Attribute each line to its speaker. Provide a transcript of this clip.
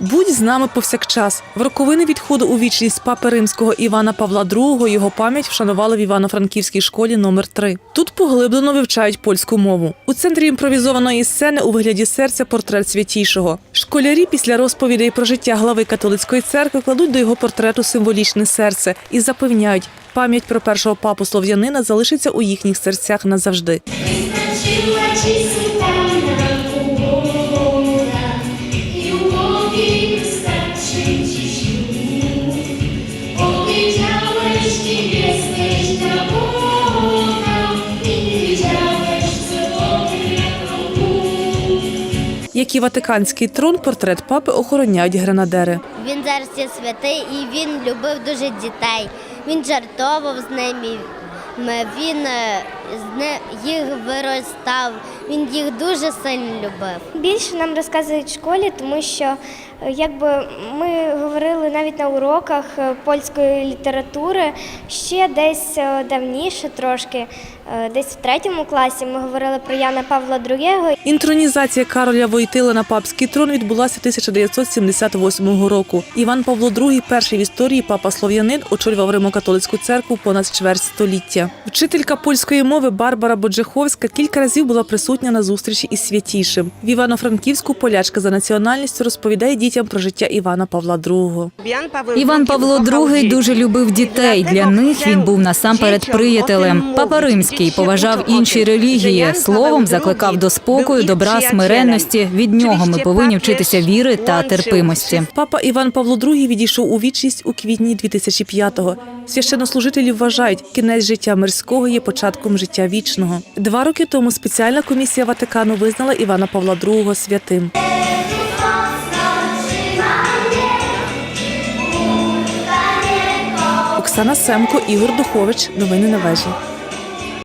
Speaker 1: Будь з нами повсякчас. В роковини відходу у вічність папи римського Івана Павла II його пам'ять вшанували в Івано-Франківській школі номер 3 Тут поглиблено вивчають польську мову. У центрі імпровізованої сцени у вигляді серця портрет святішого. Школярі після розповідей про життя глави католицької церкви кладуть до його портрету символічне серце і запевняють, пам'ять про першого папу слов'янина залишиться у їхніх серцях назавжди. Як і Ватиканський трон, портрет папи охороняють гренадери.
Speaker 2: Він зараз є святий і він любив дуже дітей. Він жартовав з ними. Він е, їх виростав. Він їх дуже сильно любив.
Speaker 3: Більше нам розказують в школі, тому що е, якби ми говорили навіть на уроках е, польської літератури ще десь е, давніше, трошки, десь в третьому класі ми говорили про Яна Павла II.
Speaker 1: Інтронізація Кароля Войтила на папський трон відбулася 1978 року. Іван Павло II, перший в історії папа слов'янин, очолював Римо-католицьку церкву понад чверть століття. Вчителька польської мови Барбара Боджеховська кілька разів була присутня на зустрічі із святішим. В Івано-Франківську полячка за національністю розповідає дітям про життя Івана Павла II.
Speaker 4: Іван Павло II дуже любив дітей. Для них він був насамперед приятелем. Папа Римський поважав інші релігії. Словом, закликав до спокою, добра, смиренності. Від нього ми повинні вчитися віри та терпимості.
Speaker 1: Папа Іван Павло II відійшов у вічність у квітні 2005-го. Священнослужителі вважають, кінець життя мирського є початком життя вічного. Два роки тому спеціальна комісія Ватикану визнала Івана Павла II святим. Оксана Семко, Ігор Духович. Новини на вежі.